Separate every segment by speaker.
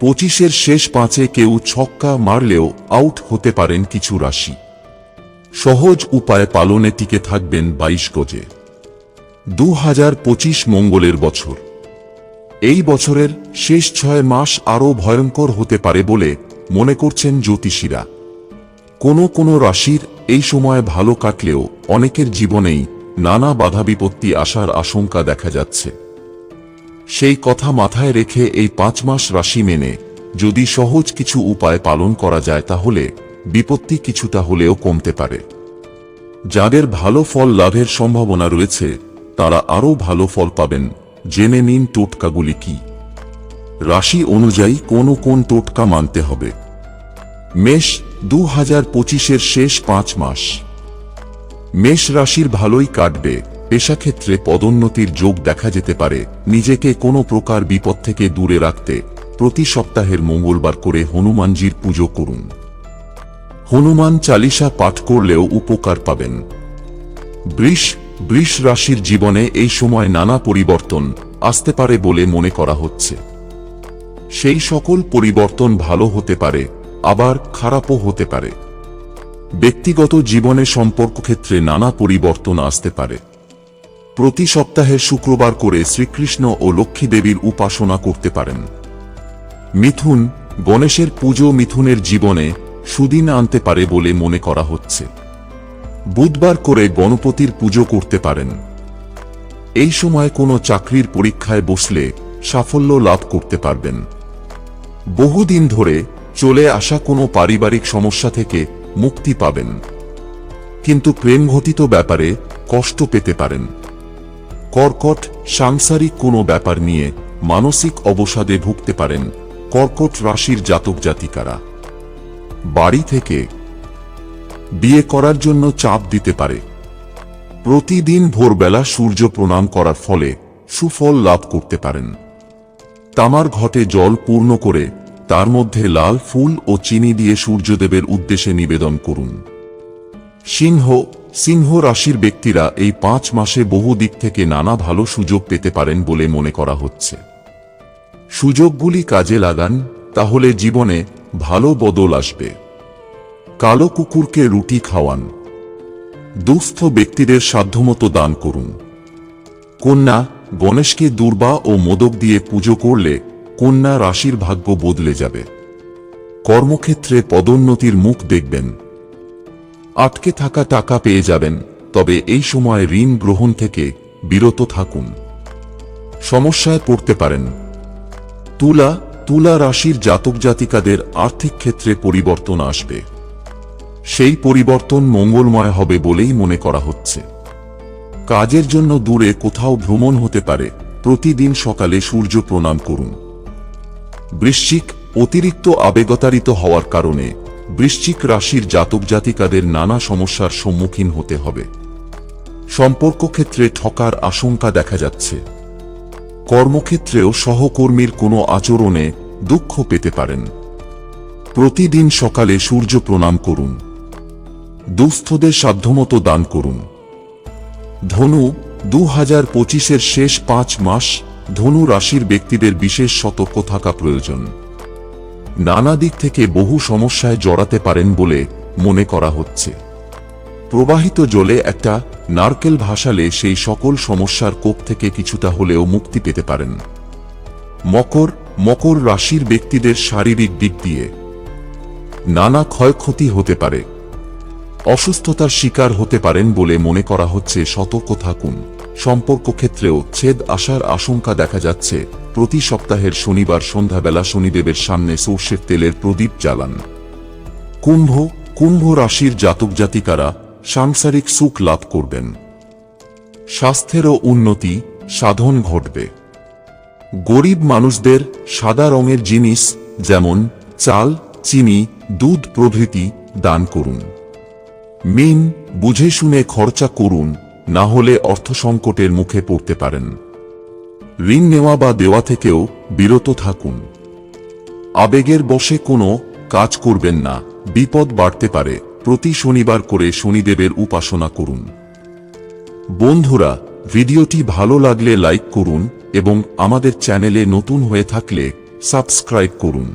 Speaker 1: পঁচিশের শেষ পাঁচে কেউ ছক্কা মারলেও আউট হতে পারেন কিছু রাশি। সহজ উপায় পালনে টিকে থাকবেন বাইশ গজে। দু হাজার পঁচিশ মঙ্গলের বছর। এই বছরের শেষ ছয় মাস আরও ভয়ঙ্কর হতে পারে বলে মনে করছেন জ্যোতিষীরা। কোনো কোনো রাশির এই সময় ভালো কাটলেও অনেকের জীবনেই নানা বাধা বিপত্তি আসার আশঙ্কা দেখা যাচ্ছে। সেই কথা মাথায় রেখে এই পাঁচ মাস রাশি মেনে, যদি সহজ কিছু উপায় পালন করা যায় তাহলে, বিপত্তি কিছুটা হলেও কমতে পারে। যাদের ভালো ফল লাভের সম্ভাবনা রয়েছে, তারা আরও ভালো ফল পাবেন। জেনে নিন টোটকাগুলি কি। রাশি অনুযায়ী কোন কোন টোটকা মানতে হবে। মেষ দু হাজার পঁচিশের শেষ পাঁচ মাস। মেষ রাশির ভালোই কাটবে। পেশাক্ষেত্রে পদোন্নতির যোগ দেখা যেতে পারে নিজেকে কোনো প্রকার বিপদ থেকে দূরে রাখতে। প্রতি সপ্তাহের মঙ্গলবার করে হনুমানজির পুজো করুন। হনুমান চালিসা পাঠ করলেও উপকার পাবেন। বৃষ বৃষ রাশির জীবনে এই সময় নানা পরিবর্তন আসতে পারে বলে মনে করা হচ্ছে। সেই সকল পরিবর্তন ভালো হতে পারে, আবার খারাপও হতে পারে। ব্যক্তিগত জীবনে সম্পর্ক ক্ষেত্রে নানা পরিবর্তন আসতে পারে। প্রতি সপ্তাহে শুক্রবার করে শ্রীকৃষ্ণ ও লক্ষ্মী দেবীর উপাসনা করতে পারেন। মিথুন, গণেশের পুজো মিথুনের জীবনে সুদিন আনতে পারে বলে মনে করা হচ্ছে। বুধবার করে গণপতির পুজো করতে পারেন। এই সময় কোনো চাকরির পরীক্ষায় বসলে সাফল্য লাভ করতে পারবেন। বহুদিন ধরে চলে আসা কোনো পারিবারিক সমস্যা থেকে মুক্তি পাবেন। কিন্তু প্রেমঘটিত ব্যাপারে কষ্ট পেতে পারেন। কর্কট, সাংসারিক কোনো ব্যাপার নিয়ে মানসিক অবসাদে ভুগতে পারেন কর্কট রাশির জাতক জাতিকারা। বাড়ি থেকে বিয়ে করার জন্য চাপ দিতে পারে। প্রতিদিন ভোরবেলা সূর্য প্রণাম করার ফলে সুফল লাভ করতে পারেন। তামার ঘটে জল পূর্ণ করে তার মধ্যে লাল ফুল ও চিনি দিয়ে সূর্যদেবের উদ্দেশ্যে নিবেদন করুন। সিংহ সিংহ রাশির ব্যক্তিরা এই পাঁচ মাসে বহু দিক থেকে নানা ভালো সুযোগ পেতে পারেন বলে মনে করা হচ্ছে। সুযোগগুলি কাজে লাগান, তাহলে জীবনে ভালো বদল আসবে। কালো কুকুরকে রুটি খাওয়ান। দুস্থ ব্যক্তিদের সাধ্যমতো দান করুন। কন্যা গণেশকে দুর্বা ও মোদক দিয়ে পুজো করলে কন্যা রাশির ভাগ্য বদলে যাবে। কর্মক্ষেত্রে পদোন্নতির মুখ দেখবেন। আটকে থাকা টাকা পেয়ে যাবেন, তবে এই সময় ঋণ গ্রহণ থেকে বিরত থাকুন। সমস্যায় পড়তে পারেন। তুলা তুলা রাশির জাতক জাতিকাদের আর্থিক ক্ষেত্রে পরিবর্তন আসবে। সেই পরিবর্তন মঙ্গলময় হবে বলেই মনে করা হচ্ছে। কাজের জন্য দূরে কোথাও ভ্রমণ হতে পারে, প্রতিদিন সকালে সূর্য প্রণাম করুন। বৃশ্চিক অতিরিক্ত আবেগতাড়িত হওয়ার কারণে বৃশ্চিক রাশির জাতক জাতিকাদের নানা সমস্যার সম্মুখীন হতে হবে। সম্পর্ক ক্ষেত্রে ঠকার আশঙ্কা দেখা যাচ্ছে। কর্মক্ষেত্রেও সহকর্মীর কোনো আচরণে দুঃখ পেতে পারেন। প্রতিদিন সকালে সূর্য প্রণাম করুন। দুস্থদের সাধ্যমতো দান করুন। ধনু দু হাজার পঁচিশের শেষ পাঁচ মাস ধনু রাশির ব্যক্তিদের বিশেষ সতর্ক থাকা প্রয়োজন। নানা দিক থেকে বহু সমস্যায় জড়াতে পারেন বলে মনে করা হচ্ছে। প্রবাহিত জলে একটা নারকেল ভাসালে সেই সকল সমস্যার কোপ থেকে কিছুটা হলেও মুক্তি পেতে পারেন। মকর মকর রাশির ব্যক্তিদের শারীরিক দিক দিয়ে নানা ক্ষয়ক্ষতি হতে পারে। অসুস্থতার শিকার হতে পারেন বলে মনে করা হচ্ছে সতর্ক থাকুন। সম্পর্ক ক্ষেত্রেও ছেদ আসার আশঙ্কা দেখা যাচ্ছে। প্রতি সপ্তাহের শনিবার সন্ধ্যাবেলা শনিদেবের সামনে সর্ষের তেলের প্রদীপ জ্বালান। কুম্ভ কুম্ভ রাশির জাতক জাতিকারা সাংসারিক সুখ লাভ করবেন। স্বাস্থ্যেরও উন্নতি সাধন ঘটবে। গরিব মানুষদের সাদা রঙের জিনিস যেমন চাল, চিনি, দুধ প্রভৃতি দান করুন। মিন, বুঝে শুনে খরচা করুন, না হলে অর্থ সংকটের মুখে পড়তে পারেন। ঋণ নেওয়া বা দেওয়া থেকেও বিরত থাকুন। আবেগের বশে কোনো কাজ করবেন না, বিপদ বাড়তে পারে, প্রতি শনিবার করে শনিদেবের উপাসনা করুন। বন্ধুরা, ভিডিওটি ভালো লাগলে লাইক করুন এবং আমাদের চ্যানেলে নতুন হয়ে থাকলে সাবস্ক্রাইব করুন।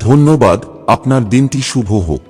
Speaker 1: ধন্যবাদ, আপনার দিনটি শুভ হোক।